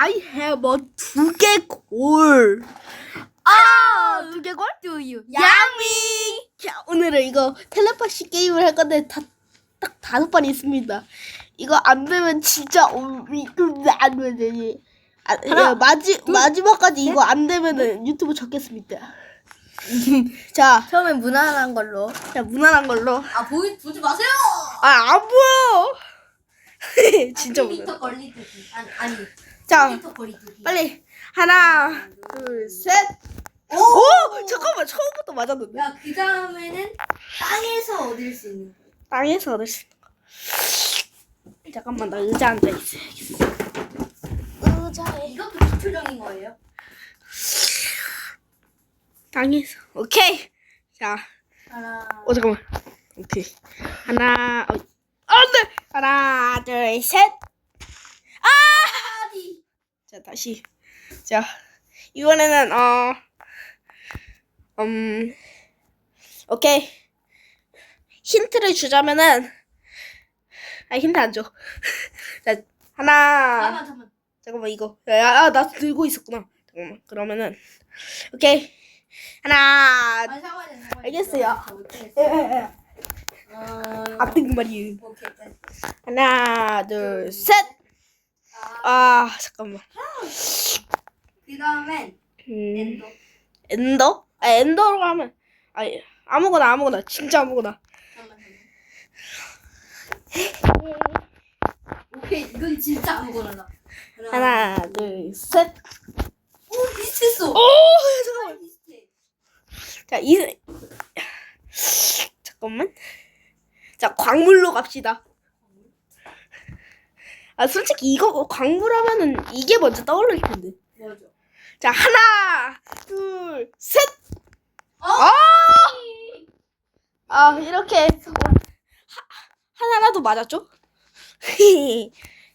I have a 두개 골. 아, 두 개 골? Do you? 야미. 자, 오늘은 이거 텔레파시 게임을 할 건데 다, 딱 다섯 번 있습니다. 이거 안 되면 진짜 우리 안 되지. 아, 하나, 야, 마지 마지막까지 이거 안 되면은 유튜브 적겠습니다. 자, 처음엔 무난한 걸로. 자 무난한 걸로. 아 보이 보지 마세요. 아, 안 보여. 진짜 무난. 터 걸리듯이. 아니 아니. 자. 빨리 하나, 둘, 셋. 오. 오, 잠깐만 처음부터 맞았는데. 야 그 다음에는 땅에서 얻을 수 있는. 거. 땅에서 얻을 수 있는 거. 잠깐만 나 의자 앉아 있어야겠어. 의자에. 이것도 기초적인 거예요. 땅에서. 오케이. 자, 하나. 어 잠깐만. 오케이. 하나, 어, 둘, 셋. 아디. 자 다시. 자 이번에는 어, 음, 오케이. 힌트를 주자면은 아 힌트 안 줘. 자 하나. 잠깐 잠깐. 잠깐만 이거 야나 들고 있었구나 잠깐만 그러면은 오케이 하나 아니 상관이 상관이. 알겠어요. 못하겠어. 에에에 어. 앞등 말이 오케이. 됐어. 하나 둘셋아 아. 잠깐만 그 다음엔 음, 엔더. 엔더 아 엔더로 하면 아 아무거나 아무거나 진짜 아무거나. 오케이 이건 진짜 아무거나. 하나 둘 셋오 오 비슷했어. 잠깐만 비슷해. 자이 잠깐만 자 광물로 갑시다 아 솔직히 이거 광물 하면은 이게 먼저 떠오를 텐데? 자 하나 둘 셋 어? 아! 아 이렇게 하, 하나라도 맞았죠?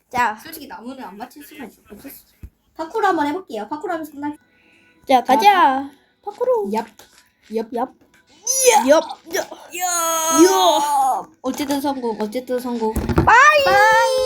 자, 솔직히 나무는 안 맞힐 수가. 없었어. 파쿠르 한번 해볼게요. 파쿠르 하면서 끝날. 자 가자. 파쿠로. 얍. 얍. 얍. 얍. 얍. 야. 어쨌든 성공. 어쨌든 성공. 빠이.